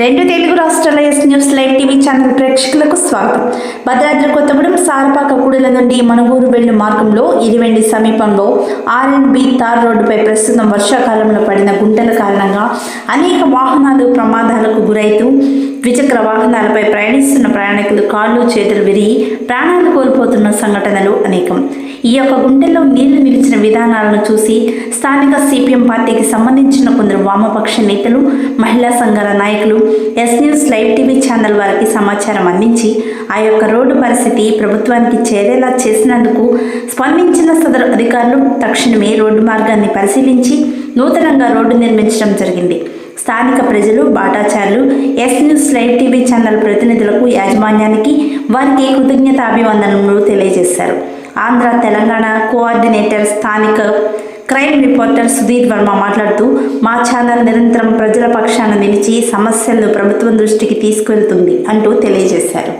రెండు తెలుగు రాష్ట్రాల S news live TV channel ప్రేక్షకులకు స్వాగతం. భద్రాద్రి కొత్తగూడెం సారపాక కూడల నుండి మనగూరు వెళ్ళు మార్గంలో ఇరివెండి సమీపంలో ఆర్ అండ్ బి తార్ రోడ్డుపై ప్రస్తుతం వర్షాకాలంలో పడిన గుంటల కారణంగా అనేక వాహనాలు ప్రమాదాలకు గురైతూ ద్విచక్ర వాహనాలపై ప్రయాణిస్తున్న ప్రయాణికులు కాళ్ళు చేతులు విరిగి ప్రాణాలు కోల్పోతున్న సంఘటనలు అనేకం. ఈ యొక్క గుండెల్లో నీళ్ళు నిలిచిన విధానాలను చూసి స్థానిక సిపిఎం పార్టీకి సంబంధించిన కొందరు వామపక్ష నేతలు మహిళా సంఘాల నాయకులు S news live TV channel వారికి సమాచారం అందించి ఆ యొక్క రోడ్డు పరిస్థితి ప్రభుత్వానికి చేరేలా చేసినందుకు స్పందించిన సదరు అధికారులు తక్షణమే రోడ్డు మార్గాన్ని పరిశీలించి నూతనంగా రోడ్డు నిర్మించడం జరిగింది. స్థానిక ప్రజలు బాటాచారులు S news live TV channel ప్రతినిధులకు యాజమాన్యానికి వారికి కృతజ్ఞత అభివందనలు తెలియజేశారు. ఆంధ్ర తెలంగాణ కోఆర్డినేటర్ స్థానిక క్రైమ్ రిపోర్టర్ సుధీర్ వర్మ మాట్లాడుతూ మా ఛానల్ నిరంతరం ప్రజల పక్షాన నిలిచి సమస్యలను ప్రభుత్వం దృష్టికి తీసుకెళ్తుంది అంటూ తెలియజేశారు.